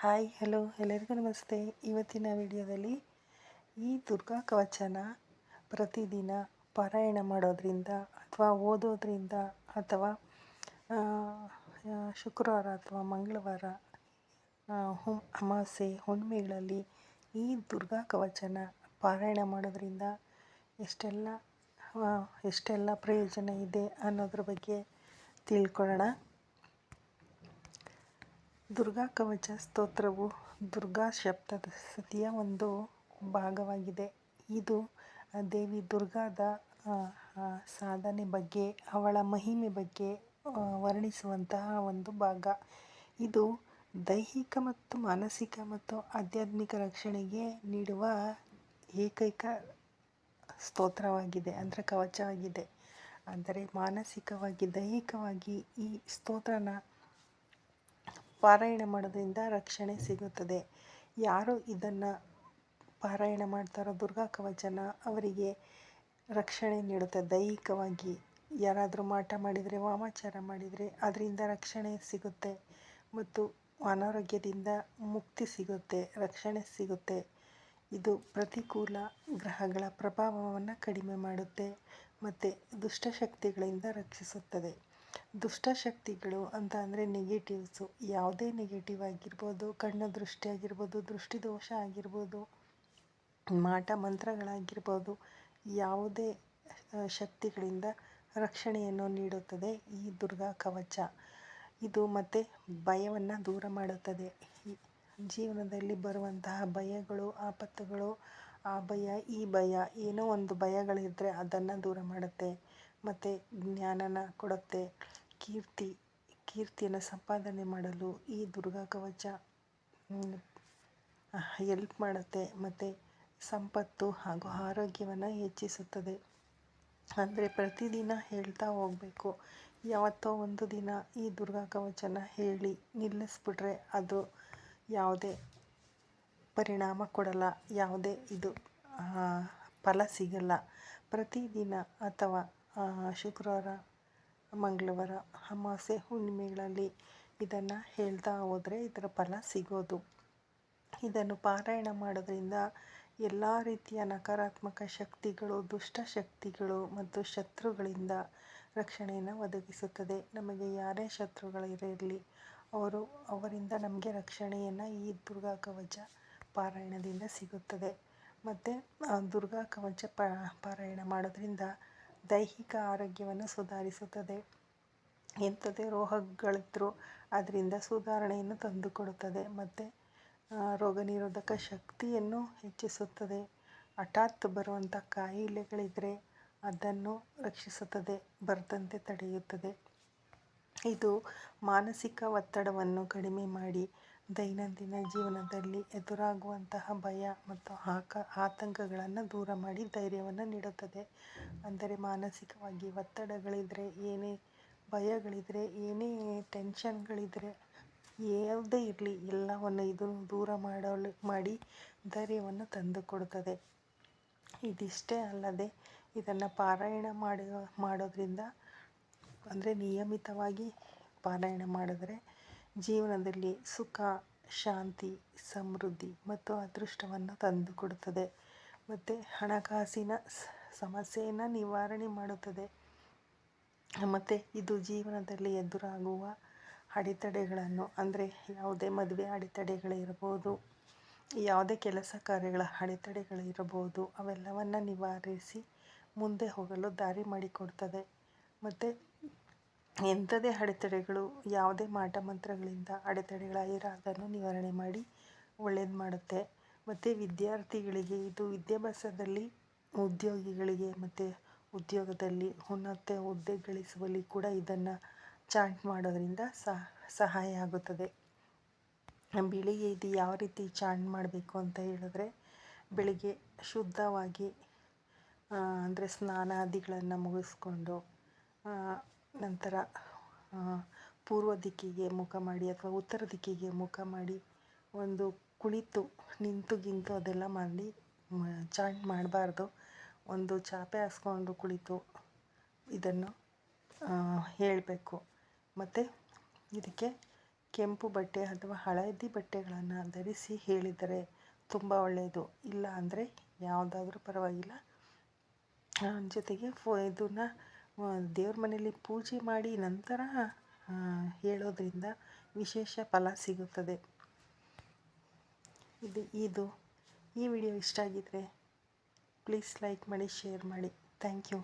Hi, hello, ಎಲ್ಲರಿಗೂ ನಮಸ್ತೆ. ಇವತ್ತಿನ ವಿಡಿಯೋದಲ್ಲಿ ಈ ದುರ್ಗಾ ಕವಚನ ಪ್ರತಿದಿನ ಪಾರಾಯಣ ಮಾಡೋದ್ರಿಂದ ಅಥವಾ ಓದೋದ್ರಿಂದ ಅಥವಾ ಶುಕ್ರವಾರ ಅಥವಾ ಮಂಗಳವಾರ ಹುಂ ಅಮಾವಾಸ್ಯೆ ಹುಣ್ಣಿಮೆಗಳಲ್ಲಿ ಈ ದುರ್ಗಾ ಕವಚನ ಪಾರಾಯಣ ಮಾಡೋದ್ರಿಂದ ಎಷ್ಟೆಲ್ಲ ಎಷ್ಟೆಲ್ಲ ಪ್ರಯೋಜನ ಇದೆ ಅನ್ನೋದ್ರ ಬಗ್ಗೆ ತಿಳ್ಕೊಳ್ಳೋಣ. ದುರ್ಗಾ ಕವಚ ಸ್ತೋತ್ರವು ದುರ್ಗಾ ಸತಿಯ ಒಂದು ಭಾಗವಾಗಿದೆ. ಇದು ದೇವಿ ದುರ್ಗಾದ ಸಾಧನೆ ಬಗ್ಗೆ, ಅವಳ ಮಹಿಮೆ ಬಗ್ಗೆ ವರ್ಣಿಸುವಂತಹ ಒಂದು ಭಾಗ. ಇದು ದೈಹಿಕ ಮತ್ತು ಮಾನಸಿಕ ಮತ್ತು ಆಧ್ಯಾತ್ಮಿಕ ರಕ್ಷಣೆಗೆ ನೀಡುವ ಏಕೈಕ ಸ್ತೋತ್ರವಾಗಿದೆ, ಅಂದರೆ ಕವಚವಾಗಿದೆ. ಅಂದರೆ ಮಾನಸಿಕವಾಗಿ, ದೈಹಿಕವಾಗಿ ಈ ಸ್ತೋತ್ರನ ಪಾರಾಯಣ ಮಾಡೋದ್ರಿಂದ ರಕ್ಷಣೆ ಸಿಗುತ್ತದೆ. ಯಾರು ಇದನ್ನು ಪಾರಾಯಣ ಮಾಡ್ತಾರೋ ದುರ್ಗಾ ಕವಚನ ಅವರಿಗೆ ರಕ್ಷಣೆ ನೀಡುತ್ತೆ. ದೈಹಿಕವಾಗಿ ಯಾರಾದರೂ ಮಾಟ ಮಾಡಿದರೆ, ವಾಮಾಚಾರ ಮಾಡಿದರೆ ಅದರಿಂದ ರಕ್ಷಣೆ ಸಿಗುತ್ತೆ ಮತ್ತು ಅನಾರೋಗ್ಯದಿಂದ ಮುಕ್ತಿ ಸಿಗುತ್ತೆ, ರಕ್ಷಣೆ ಸಿಗುತ್ತೆ. ಇದು ಪ್ರತಿಕೂಲ ಗ್ರಹಗಳ ಪ್ರಭಾವವನ್ನು ಕಡಿಮೆ ಮಾಡುತ್ತೆ ಮತ್ತು ದುಷ್ಟಶಕ್ತಿಗಳಿಂದ ರಕ್ಷಿಸುತ್ತದೆ. ದುಷ್ಟಶಕ್ತಿಗಳು ಅಂತ ಅಂದರೆ ನೆಗೆಟಿವ್ಸು ಯಾವುದೇ ನೆಗೆಟಿವ್ ಆಗಿರ್ಬೋದು, ಕಣ್ಣು ದೃಷ್ಟಿ ಆಗಿರ್ಬೋದು, ದೃಷ್ಟಿದೋಷ ಆಗಿರ್ಬೋದು, ಮಾಟ ಮಂತ್ರಗಳಾಗಿರ್ಬೋದು, ಯಾವುದೇ ಶಕ್ತಿಗಳಿಂದ ರಕ್ಷಣೆಯನ್ನು ನೀಡುತ್ತದೆ ಈ ದುರ್ಗಾ ಕವಚ. ಇದು ಮತ್ತು ಭಯವನ್ನು ದೂರ ಮಾಡುತ್ತದೆ. ಜೀವನದಲ್ಲಿ ಬರುವಂತಹ ಭಯಗಳು, ಆಪತ್ತುಗಳು, ಆ ಭಯ, ಈ ಭಯ, ಏನೋ ಒಂದು ಭಯಗಳಿದ್ದರೆ ಅದನ್ನು ದೂರ ಮಾಡುತ್ತೆ. ಮತ್ತು ಜ್ಞಾನನ ಕೊಡುತ್ತೆ. ಕೀರ್ತಿ, ಕೀರ್ತಿಯನ್ನು ಸಂಪಾದನೆ ಮಾಡಲು ಈ ದುರ್ಗಾ ಕವಚ ಹೆಲ್ಪ್ ಮಾಡುತ್ತೆ. ಮತ್ತು ಸಂಪತ್ತು ಹಾಗೂ ಆರೋಗ್ಯವನ್ನು ಹೆಚ್ಚಿಸುತ್ತದೆ. ಅಂದರೆ ಪ್ರತಿದಿನ ಹೇಳ್ತಾ ಹೋಗಬೇಕು. ಯಾವತ್ತೋ ಒಂದು ದಿನ ಈ ದುರ್ಗಾ ಕವಚನ ಹೇಳಿ ನಿಲ್ಲಿಸ್ಬಿಟ್ರೆ ಅದು ಯಾವುದೇ ಪರಿಣಾಮ ಕೊಡಲ್ಲ, ಯಾವುದೇ ಇದು ಫಲ ಸಿಗಲ್ಲ. ಪ್ರತಿದಿನ ಅಥವಾ ಶುಕ್ರವಾರ, ಮಂಗಳವಾರ, ಅಮಾವಾಸ್ಯೆ ಹುಣ್ಣಿಮೆಗಳಲ್ಲಿ ಇದನ್ನು ಹೇಳ್ತಾ ಹೋದರೆ ಇದರ ಫಲ ಸಿಗೋದು. ಇದನ್ನು ಪಾರಾಯಣ ಮಾಡೋದ್ರಿಂದ ಎಲ್ಲ ರೀತಿಯ ನಕಾರಾತ್ಮಕ ಶಕ್ತಿಗಳು, ದುಷ್ಟ ಶಕ್ತಿಗಳು ಮತ್ತು ಶತ್ರುಗಳಿಂದ ರಕ್ಷಣೆಯನ್ನು ಒದಗಿಸುತ್ತದೆ. ನಮಗೆ ಯಾರೇ ಶತ್ರುಗಳಿರಲಿ ಅವರು ಅವರಿಂದ ನಮಗೆ ರಕ್ಷಣೆಯನ್ನು ಈ ದುರ್ಗಾ ಕವಚ ಪಾರಾಯಣದಿಂದ ಸಿಗುತ್ತದೆ. ಮತ್ತು ದುರ್ಗಾ ಕವಚ ಪಾರಾಯಣ ಮಾಡೋದ್ರಿಂದ ದೈಹಿಕ ಆರೋಗ್ಯವನ್ನು ಸುಧಾರಿಸುತ್ತದೆ. ಎಂಥದೇ ರೋಗಗಳಿದ್ದರೂ ಅದರಿಂದ ಸುಧಾರಣೆಯನ್ನು ತಂದುಕೊಡುತ್ತದೆ. ಮತ್ತು ರೋಗ ನಿರೋಧಕ ಶಕ್ತಿಯನ್ನು ಹೆಚ್ಚಿಸುತ್ತದೆ. ಹಠಾತ್ ಬರುವಂಥ ಕಾಯಿಲೆಗಳಿದ್ದರೆ ಅದನ್ನು ರಕ್ಷಿಸುತ್ತದೆ, ಬರದಂತೆ ತಡೆಯುತ್ತದೆ. ಇದು ಮಾನಸಿಕ ಒತ್ತಡವನ್ನು ಕಡಿಮೆ ಮಾಡಿ ದೈನಂದಿನ ಜೀವನದಲ್ಲಿ ಎದುರಾಗುವಂತಹ ಭಯ ಮತ್ತು ಆಕ, ಆತಂಕಗಳನ್ನು ದೂರ ಮಾಡಿ ಧೈರ್ಯವನ್ನು ನೀಡುತ್ತದೆ. ಅಂದರೆ ಮಾನಸಿಕವಾಗಿ ಒತ್ತಡಗಳಿದ್ದರೆ ಏನೇ ಭಯಗಳಿದ್ದರೆ ಏನೇ ಟೆನ್ಷನ್ಗಳಿದ್ದರೆ ಯಾವುದೇ ಇರಲಿ, ಎಲ್ಲವನ್ನು ಇದು ದೂರ ಮಾಡಲು, ಮಾಡಿ ಧೈರ್ಯವನ್ನು ತಂದುಕೊಡುತ್ತದೆ. ಇದಿಷ್ಟೇ ಅಲ್ಲದೆ ಇದನ್ನು ಪಾರಾಯಣ ಮಾಡಿ ಮಾಡೋದ್ರಿಂದ, ಅಂದರೆ ನಿಯಮಿತವಾಗಿ ಪಾರಾಯಣ ಮಾಡಿದ್ರೆ ಜೀವನದಲ್ಲಿ ಸುಖ, ಶಾಂತಿ, ಸಮೃದ್ಧಿ ಮತ್ತು ಅದೃಷ್ಟವನ್ನು ತಂದುಕೊಡುತ್ತದೆ. ಮತ್ತು ಹಣಕಾಸಿನ ಸಮಸ್ಯೆಯನ್ನು ನಿವಾರಣೆ ಮಾಡುತ್ತದೆ. ಮತ್ತು ಇದು ಜೀವನದಲ್ಲಿ ಎದುರಾಗುವ ಅಡೆತಡೆಗಳನ್ನು, ಅಂದರೆ ಯಾವುದೇ ಮದುವೆ ಅಡೆತಡೆಗಳಿರ್ಬೋದು ಯಾವುದೇ ಕೆಲಸ ಕಾರ್ಯಗಳ ಅಡೆತಡೆಗಳಿರಬಹುದು ಅವೆಲ್ಲವನ್ನು ನಿವಾರಿಸಿ ಮುಂದೆ ಹೋಗಲು ದಾರಿ ಮಾಡಿಕೊಡ್ತದೆ. ಮತ್ತು ಎಂಥದೇ ಅಡೆತಡೆಗಳು, ಯಾವುದೇ ಮಾಟ ಮಂತ್ರಗಳಿಂದ ಅಡೆತಡೆಗಳಾಗಿರೋದನ್ನು ನಿವಾರಣೆ ಮಾಡಿ ಒಳ್ಳೇದು ಮಾಡುತ್ತೆ. ಮತ್ತು ವಿದ್ಯಾರ್ಥಿಗಳಿಗೆ ಇದು ವಿದ್ಯಾಭ್ಯಾಸದಲ್ಲಿ, ಉದ್ಯೋಗಿಗಳಿಗೆ ಮತ್ತು ಉದ್ಯೋಗದಲ್ಲಿ ಉನ್ನತ ಹುದ್ದೆ ಗಳಿಸುವಲ್ಲಿ ಕೂಡ ಇದನ್ನು ಚಾಂಟ್ ಮಾಡೋದರಿಂದ ಸಹಾಯ ಆಗುತ್ತದೆ. ಬೆಳಿಗ್ಗೆ ಇದು ಯಾವ ರೀತಿ ಚಾಂಟ್ ಮಾಡಬೇಕು ಅಂತ ಹೇಳಿದ್ರೆ, ಬೆಳಿಗ್ಗೆ ಶುದ್ಧವಾಗಿ ಅಂದರೆ ಸ್ನಾನಾದಿಗಳನ್ನು ಮುಗಿಸ್ಕೊಂಡು ನಂತರ ಪೂರ್ವ ದಿಕ್ಕಿಗೆ ಮುಖ ಮಾಡಿ ಅಥವಾ ಉತ್ತರ ದಿಕ್ಕಿಗೆ ಮುಖ ಮಾಡಿ ಒಂದು ಕುಳಿತು, ನಿಂತು, ಗಿಂತು ಅದೆಲ್ಲ ಮಾಡಿ ಚಾಂಟ್ ಮಾಡಬಾರ್ದು. ಒಂದು ಚಾಪೆ ಹಾಸ್ಕೊಂಡು ಕುಳಿತು ಇದನ್ನು ಹೇಳಬೇಕು. ಮತ್ತು ಇದಕ್ಕೆ ಕೆಂಪು ಬಟ್ಟೆ ಅಥವಾ ಹಳದಿ ಬಟ್ಟೆಗಳನ್ನು ಧರಿಸಿ ಹೇಳಿದರೆ ತುಂಬ ಒಳ್ಳೆಯದು. ಇಲ್ಲ ಅಂದರೆ ಯಾವುದಾದ್ರೂ ಪರವಾಗಿಲ್ಲ. ಜೊತೆಗೆ ಫೋ, ಇದನ್ನು ದೇವ್ರ ಮನೆಯಲ್ಲಿ ಪೂಜೆ ಮಾಡಿ ನಂತರ ಹೇಳೋದ್ರಿಂದ ವಿಶೇಷ ಫಲ ಸಿಗುತ್ತದೆ. ಇದು ಇದು. ಈ ವಿಡಿಯೋ ಇಷ್ಟ ಆಗಿದ್ದರೆ ಪ್ಲೀಸ್ ಲೈಕ್ ಮಾಡಿ ಶೇರ್ ಮಾಡಿ. Thank you